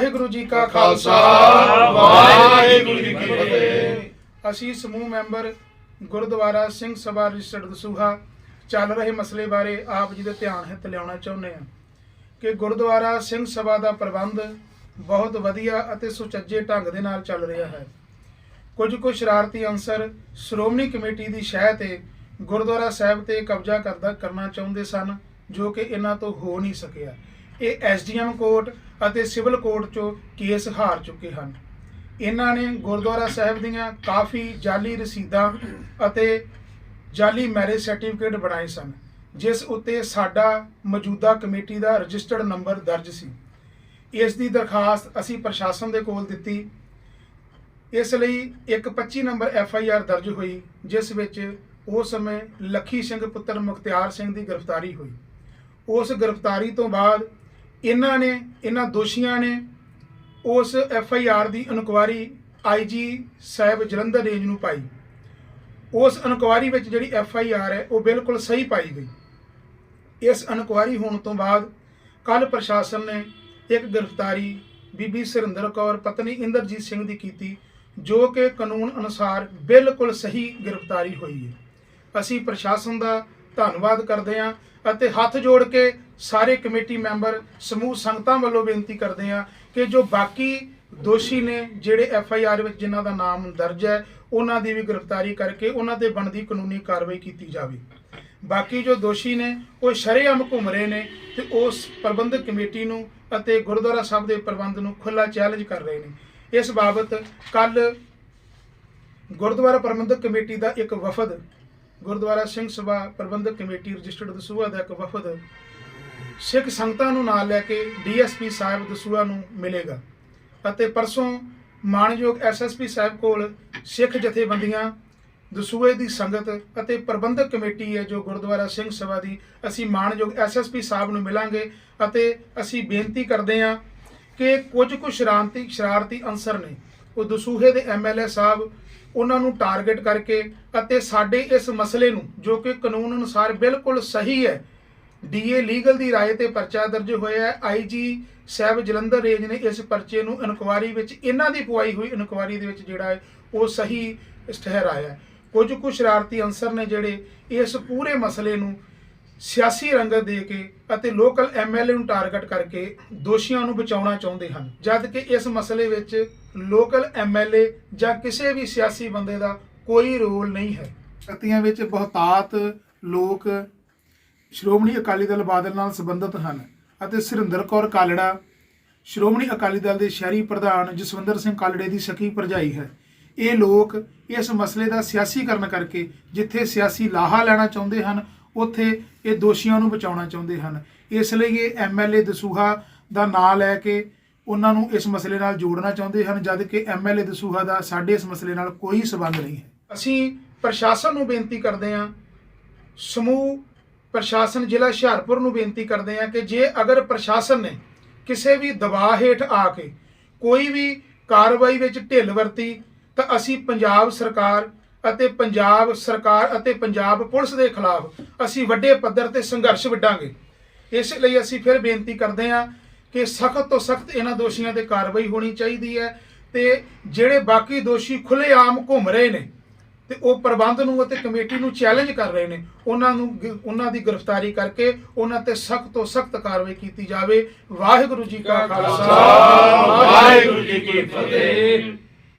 ਵਾਹਿਗੁਰੂ ਜੀ ਕਾ ਖਾਲਸਾ ਵਾਹਿਗੁਰੂ ਜੀ ਕੀ ਫਤਿਹ। ਅਸੀਂ ਸਮੂਹ ਮੈਂਬਰ ਗੁਰਦੁਆਰਾ ਸਿੰਘ ਸਭਾ ਰਜਿਸਟਰਡ ਦਸੂਹਾ ਚੱਲ ਰਹੇ ਮਸਲੇ ਬਾਰੇ ਆਪ ਜੀ ਦੇ ਧਿਆਨ ਹਿੱਤ ਲਿਆਉਣਾ ਚਾਹੁੰਦੇ ਹਾਂ ਕਿ ਗੁਰਦੁਆਰਾ ਸਿੰਘ ਸਭਾ ਦਾ ਪ੍ਰਬੰਧ ਬਹੁਤ ਵਧੀਆ ਅਤੇ ਸੁਚੱਜੇ ਢੰਗ ਦੇ ਨਾਲ ਚੱਲ ਰਿਹਾ ਹੈ। ਕੁਝ ਕੁ ਸ਼ਰਾਰਤੀ ਅੰਸਰ ਸ਼੍ਰੋਮਣੀ ਕਮੇਟੀ ਦੀ ਸ਼ਹਿ ਤੇ ਗੁਰਦੁਆਰਾ ਸਾਹਿਬ ਤੇ ਕਬਜ਼ਾ ਕਰਦਾ ਕਰਨਾ ਚਾਹੁੰਦੇ ਸਨ ਜੋ ਕਿ ਇਹਨਾਂ ਤੋਂ ਹੋ ਨਹੀਂ ਸਕਿਆ। ਇਹ ਐਸਡੀਐਮ ਕੋਰਟ ਅਤੇ ਸਿਵਲ ਕੋਰਟ 'ਚੋਂ ਕੇਸ ਹਾਰ ਚੁੱਕੇ ਹਨ। ਇਹਨਾਂ ਨੇ ਗੁਰਦੁਆਰਾ ਸਾਹਿਬ ਦੀਆਂ ਕਾਫੀ ਜਾਲੀ ਰਸੀਦਾਂ ਅਤੇ ਜਾਲੀ ਮੈਰਿਜ ਸਰਟੀਫਿਕੇਟ ਬਣਾਏ ਸਨ, ਜਿਸ ਉੱਤੇ ਸਾਡਾ ਮੌਜੂਦਾ ਕਮੇਟੀ ਦਾ ਰਜਿਸਟਰਡ ਨੰਬਰ ਦਰਜ ਸੀ। ਇਸ ਦੀ ਦਰਖਾਸਤ ਅਸੀਂ ਪ੍ਰਸ਼ਾਸਨ ਦੇ ਕੋਲ ਦਿੱਤੀ। ਇਸ ਲਈ ਇੱਕ 25 ਨੰਬਰ ਐਫ ਆਈ ਆਰ ਦਰਜ ਹੋਈ, ਜਿਸ ਵਿੱਚ ਉਸ ਸਮੇਂ ਲੱਖੀ ਸਿੰਘ ਪੁੱਤਰ ਮੁਖਤਿਆਰ ਸਿੰਘ ਦੀ ਗ੍ਰਿਫਤਾਰੀ ਹੋਈ। ਉਸ ਗ੍ਰਿਫਤਾਰੀ ਤੋਂ ਬਾਅਦ ਇਹਨਾਂ ਨੇ, ਇਹਨਾਂ ਦੋਸ਼ੀਆਂ ਨੇ ਉਸ ਐਫ ਆਈ ਆਰ ਦੀ ਇਨਕੁਆਰੀ ਆਈ ਜੀ ਸਾਹਿਬ ਜਲੰਧਰ ਰੇਂਜ ਨੂੰ ਪਾਈ। ਉਸ ਇਨਕੁਆਰੀ ਵਿੱਚ ਜਿਹੜੀ ਐਫ ਆਈ ਆਰ ਹੈ, ਉਹ ਬਿਲਕੁਲ ਸਹੀ ਪਾਈ ਗਈ। ਇਸ ਇਨਕੁਆਰੀ ਹੋਣ ਤੋਂ ਬਾਅਦ ਕੱਲ ਪ੍ਰਸ਼ਾਸਨ ਨੇ ਇੱਕ ਗ੍ਰਿਫਤਾਰੀ ਬੀਬੀ ਸੁਰਿੰਦਰ ਕੌਰ, ਪਤਨੀ ਇੰਦਰਜੀਤ ਸਿੰਘ ਦੀ ਕੀਤੀ, ਜੋ ਕਿ ਕਾਨੂੰਨ ਅਨੁਸਾਰ ਬਿਲਕੁਲ ਸਹੀ ਗ੍ਰਿਫਤਾਰੀ ਹੋਈ ਹੈ। ਅਸੀਂ ਪ੍ਰਸ਼ਾਸਨ ਦਾ ਧੰਨਵਾਦ ਕਰਦੇ ਹਾਂ ਅਤੇ ਹੱਥ ਜੋੜ ਕੇ ਸਾਰੇ ਕਮੇਟੀ ਮੈਂਬਰ, ਸਮੂਹ ਸੰਗਤਾਂ ਵੱਲੋਂ ਬੇਨਤੀ ਕਰਦੇ ਹਾਂ ਕਿ ਜੋ ਬਾਕੀ ਦੋਸ਼ੀ ਨੇ ਜਿਹੜੇ ਐਫ ਆਈ ਆਰ ਵਿੱਚ ਜਿਨ੍ਹਾਂ ਦਾ ਨਾਮ ਦਰਜ ਹੈ, ਉਹਨਾਂ ਦੀ ਵੀ ਗ੍ਰਿਫਤਾਰੀ ਕਰਕੇ ਉਹਨਾਂ ਤੇ ਬਣਦੀ ਕਾਨੂੰਨੀ ਕਾਰਵਾਈ ਕੀਤੀ ਜਾਵੇ। ਬਾਕੀ ਜੋ ਦੋਸ਼ੀ ਨੇ, ਉਹ ਸ਼ਰੇਆਮ ਘੁੰਮ ਰਹੇ ਨੇ ਤੇ ਉਸ ਪ੍ਰਬੰਧਕ ਕਮੇਟੀ ਨੂੰ ਅਤੇ ਗੁਰਦੁਆਰਾ ਸਾਹਿਬ ਦੇ ਪ੍ਰਬੰਧ ਨੂੰ ਖੁੱਲਾ ਚੈਲੰਜ ਕਰ ਰਹੇ ਨੇ। ਇਸ ਬਾਬਤ ਕੱਲ ਗੁਰਦੁਆਰਾ ਪ੍ਰਬੰਧਕ ਕਮੇਟੀ ਦਾ ਇੱਕ ਵਫਦ ਗੁਰਦੁਆਰਾ ਸਿੰਘ ਸਭਾ ਪ੍ਰਬੰਧਕ ਕਮੇਟੀ ਰਜਿਸਟਰਡ ਦਸੂਹਾ ਦਾ ਇੱਕ ਵਫਦ ਸਿੱਖ ਸੰਗਤਾਂ ਨੂੰ ਨਾਲ ਲੈ ਕੇ ਡੀਐਸਪੀ ਸਾਹਿਬ ਦਸੂਹਾ ਨੂੰ ਮਿਲੇਗਾ ਅਤੇ ਪਰਸੋਂ ਮਾਨਯੋਗ ਐਸਐਸਪੀ ਸਾਹਿਬ ਕੋਲ ਸਿੱਖ ਜਥੇਬੰਦੀਆਂ, ਦਸੂਹੇ ਦੀ ਸੰਗਤ ਅਤੇ ਪ੍ਰਬੰਧਕ ਕਮੇਟੀ ਹੈ ਜੋ ਗੁਰਦੁਆਰਾ ਸਿੰਘ ਸਭਾ ਦੀ ਅਸੀਂ ਮਾਨਯੋਗ ਐਸਐਸਪੀ ਸਾਹਿਬ ਨੂੰ ਮਿਲਾਂਗੇ ਅਤੇ ਅਸੀਂ ਬੇਨਤੀ ਕਰਦੇ ਹਾਂ ਕਿ ਕੁਝ ਕੁ ਸ਼ਰਾਰਤੀ ਸ਼ਰਾਰਤੀ ਅੰਸਰ ਨੇ ਉਹ ਦਸੂਹੇ ਦੇ ਐਮਐਲਏ ਸਾਹਿਬ, ਉਹਨਾਂ ਨੂੰ ਟਾਰਗੇਟ ਕਰਕੇ ਅਤੇ ਸਾਡੇ ਇਸ ਮਸਲੇ ਨੂੰ, ਜੋ ਕਿ ਕਾਨੂੰਨ ਅਨੁਸਾਰ ਬਿਲਕੁਲ ਸਹੀ ਹੈ ਡੀਏ ਲੀਗਲ ਦੀ ਰਾਏ ਤੇ ਪਰਚਾ ਦਰਜ ਹੋਇਆ ਹੈ। ਆਈਜੀ ਸਾਹਿਬ ਜਲੰਧਰ ਰੇਂਜ ਨੇ ਇਸ ਪਰਚੇ ਨੂੰ ਇਨਕੁਆਰੀ ਵਿੱਚ, ਇਹਨਾਂ ਦੀ ਪੁਆਈ ਹੋਈ ਇਨਕੁਆਰੀ ਦੇ ਵਿੱਚ ਜਿਹੜਾ ਹੈ, ਉਹ ਸਹੀ ਠਹਿਰਾਇਆ ਕੁਝ ਕੁ ਸ਼ਰਾਰਤੀ ਅੰਸਰ ਨੇ ਜਿਹੜੇ ਇਸ ਪੂਰੇ ਮਸਲੇ ਨੂੰ ਸਿਆਸੀ ਰੰਗਤ ਦੇ ਕੇ ਅਤੇ ਲੋਕਲ ਐਮਐਲਏ ਨੂੰ ਟਾਰਗੇਟ ਕਰਕੇ ਦੋਸ਼ੀਆਂ ਨੂੰ ਬਚਾਉਣਾ ਚਾਹੁੰਦੇ ਹਨ। ਜਦ ਕਿ ਇਸ ਮਸਲੇ ਵਿੱਚ ਲੋਕਲ ਐਮਐਲਏ ਜਾਂ ਕਿਸੇ ਵੀ ਸਿਆਸੀ ਬੰਦੇ ਦਾ ਕੋਈ ਰੋਲ ਨਹੀਂ ਹੈ। ਸ਼ਕਤੀਆਂ ਵਿੱਚ ਬਹੁਤਾਤ ਲੋਕ ਸ਼੍ਰੋਮਣੀ ਅਕਾਲੀ ਦਲ ਬਾਦਲ ਨਾਲ ਸੰਬੰਧਿਤ ਹਨ ਅਤੇ ਸੁਰਿੰਦਰ ਕੌਰ ਕਾਲੜਾ ਸ਼੍ਰੋਮਣੀ ਅਕਾਲੀ ਦਲ ਦੇ ਸ਼ਹਿਰੀ ਪ੍ਰਧਾਨ ਜਸਵਿੰਦਰ ਸਿੰਘ ਕਾਲੜੇ ਦੀ ਸਕੀ ਭਰਜਾਈ ਹੈ। ਇਹ ਲੋਕ ਇਸ ਮਸਲੇ ਦਾ ਸਿਆਸੀਕਰਨ ਕਰਕੇ ਜਿੱਥੇ ਸਿਆਸੀ ਲਾਹਾ ਲੈਣਾ ਚਾਹੁੰਦੇ ਹਨ ਉੱਥੇ ਇਹ ਦੋਸ਼ੀਆਂ ਨੂੰ ਬਚਾਉਣਾ ਚਾਹੁੰਦੇ ਹਨ। ਇਸ ਲਈ ਇਹ ਐਮਐਲਏ ਦਸੂਹਾ ਦਾ ਨਾਂ ਲੈ ਕੇ ਉਹਨਾਂ ਨੂੰ ਇਸ ਮਸਲੇ ਨਾਲ ਜੋੜਨਾ ਚਾਹੁੰਦੇ ਹਨ, ਜਦ ਕਿ ਐਮਐਲਏ ਦਸੂਹਾ ਦਾ ਸਾਡੇ ਇਸ ਮਸਲੇ ਨਾਲ ਕੋਈ ਸਬੰਧ ਨਹੀਂ ਹੈ। ਅਸੀਂ ਪ੍ਰਸ਼ਾਸਨ ਨੂੰ ਬੇਨਤੀ ਕਰਦੇ ਹਾਂ, ਸਮੂਹ ਪ੍ਰਸ਼ਾਸਨ ਜ਼ਿਲ੍ਹਾ ਹੁਸ਼ਿਆਰਪੁਰ ਨੂੰ ਬੇਨਤੀ ਕਰਦੇ ਹਾਂ ਕਿ ਜੇ ਅਗਰ ਪ੍ਰਸ਼ਾਸਨ ਨੇ ਕਿਸੇ ਵੀ ਦਬਾਅ ਹੇਠ ਆ ਕੇ ਕੋਈ ਵੀ ਕਾਰਵਾਈ ਵਿੱਚ ਢਿੱਲ ਵਰਤੀ, ਤਾਂ ਅਸੀਂ ਪੰਜਾਬ ਸਰਕਾਰ ਅਤੇ ਪੰਜਾਬ ਸਰਕਾਰ ਅਤੇ ਪੰਜਾਬ ਪੁਲਿਸ ਦੇ ਖਿਲਾਫ ਅਸੀਂ ਵੱਡੇ ਪੱਧਰ ਤੇ ਸੰਘਰਸ਼ ਵਿੱਢਾਂਗੇ। ਇਸ ਲਈ ਅਸੀਂ ਫਿਰ ਬੇਨਤੀ ਕਰਦੇ ਹਾਂ ਕਿ ਸਖਤ ਤੋਂ ਸਖਤ ਇਹਨਾਂ ਦੋਸ਼ੀਆਂ ਤੇ ਕਾਰਵਾਈ ਹੋਣੀ ਚਾਹੀਦੀ ਹੈ ਤੇ ਜਿਹੜੇ ਬਾਕੀ ਦੋਸ਼ੀ ਖੁੱਲੇਆਮ ਘੁੰਮ ਰਹੇ ਨੇ ਤੇ ਉਹ ਪ੍ਰਬੰਧ ਨੂੰ ਅਤੇ ਕਮੇਟੀ ਨੂੰ ਚੈਲੰਜ ਕਰ ਰਹੇ ਨੇ, ਉਹਨਾਂ ਨੂੰ ਉਹਨਾਂ ਦੀ ਗ੍ਰਿਫਤਾਰੀ ਕਰਕੇ ਉਹਨਾਂ ਤੇ ਸਖਤ ਤੋਂ ਸਖਤ ਕਾਰਵਾਈ ਕੀਤੀ ਜਾਵੇ। ਵਾਹਿਗੁਰੂ ਜੀ ਕਾ ਖਾਲਸਾ। ਵਾਹਿਗੁਰੂ ਜੀ ਕੀ ਫਤਿਹ।